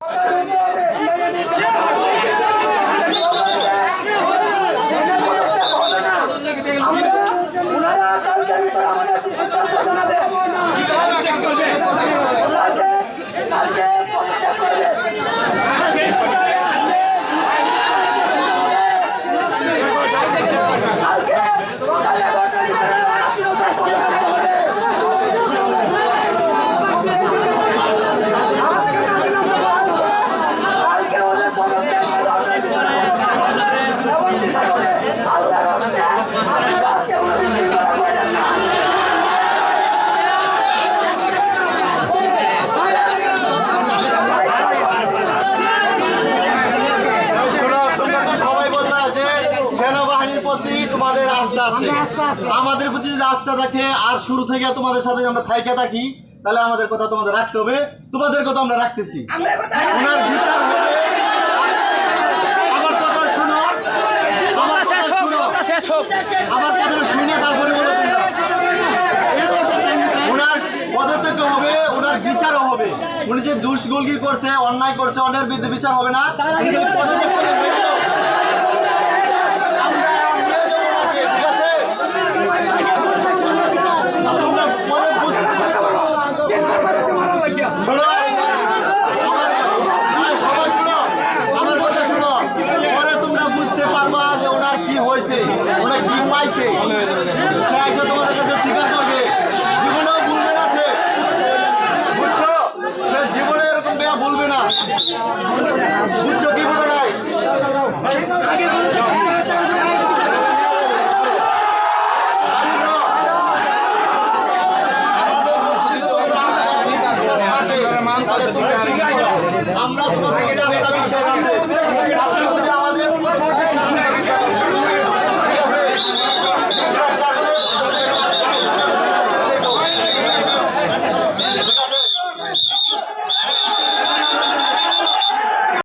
ওনারা তোমাদের আস্থা আছে। আমাদের প্রতি যদি আস্থা থাকে আর শুরু থেকে তোমাদের সাথে আমরা থাইকে থাকি তাহলে আমাদের কথা তোমাদের রাখতে হবে। তোমাদের কথা আমরা রাখতেছি। ওনার বিচার হবে। আমার কথা শোনো। আমার কথা শোনো। আমার কথা শুনে তারপরে বলো ওনার পদত্যাগ হবে ওনার বিচারও হবে। উনি যে দুষ্গুলগি করছে অন্যায় করছে অন্যের বিরুদ্ধে বিচার হবে না। পারবা যে ওনার কি হয়েছে, ওনার কি পাইছে। সে এসে তোমাদের কাছে জীবনেও ভুলবে না বুঝছ? জীবনে এরকম বেয়া ভুলবে না। আমরা তোমাদের